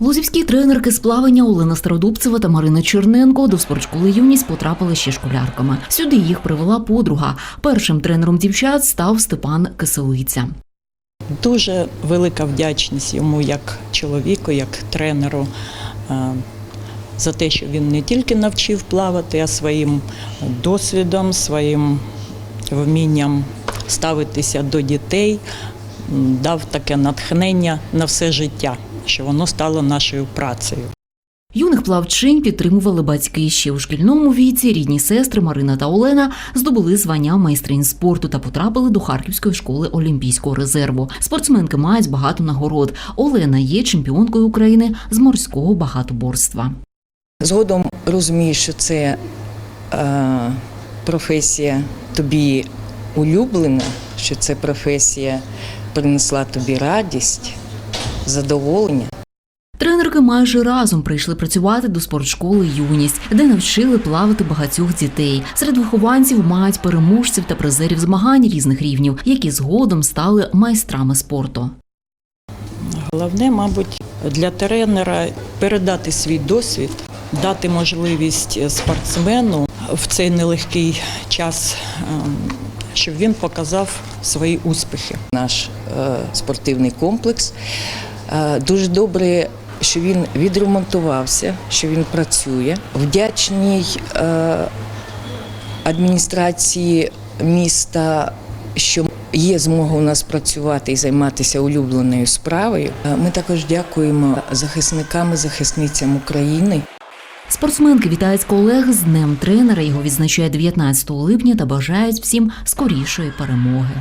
Лузівські тренерки з плавання Олена Стародубцева та Марина Черненко до спортшколи юність потрапили ще школярками. Сюди їх привела подруга. Першим тренером дівчат став Степан Киселиця. Дуже велика вдячність йому як чоловіку, як тренеру е, за те, що він не тільки навчив плавати, а своїм досвідом, своїм вмінням ставитися до дітей, дав таке натхнення на все життя, що воно стало нашою працею. Юних плавчинь підтримували батьки ще у шкільному віці. Рідні сестри Марина та Олена здобули звання майстринь спорту та потрапили до Харківської школи Олімпійського резерву. Спортсменки мають багато нагород. Олена є чемпіонкою України з морського багатоборства. Згодом розумієш, що це е, професія тобі улюблена, що це професія принесла тобі радість, задоволення. Тренерки майже разом прийшли працювати до спортшколи Юність, де навчили плавати багатьох дітей. Серед вихованців мають переможців та призерів змагань різних рівнів, які згодом стали майстрами спорту. Головне, мабуть, для тренера передати свій досвід, дати можливість спортсмену в цей нелегкий час, ем, щоб він показав свої успіхи. Наш е, спортивний комплекс дуже добре, що він відремонтувався, що він працює. Вдячній е, адміністрації міста, що є змога у нас працювати і займатися улюбленою справою. Е, Ми також дякуємо захисникам і захисницям України. Спортсменки вітають колег з днем тренера. Його відзначає 19 липня та бажають всім скорішої перемоги.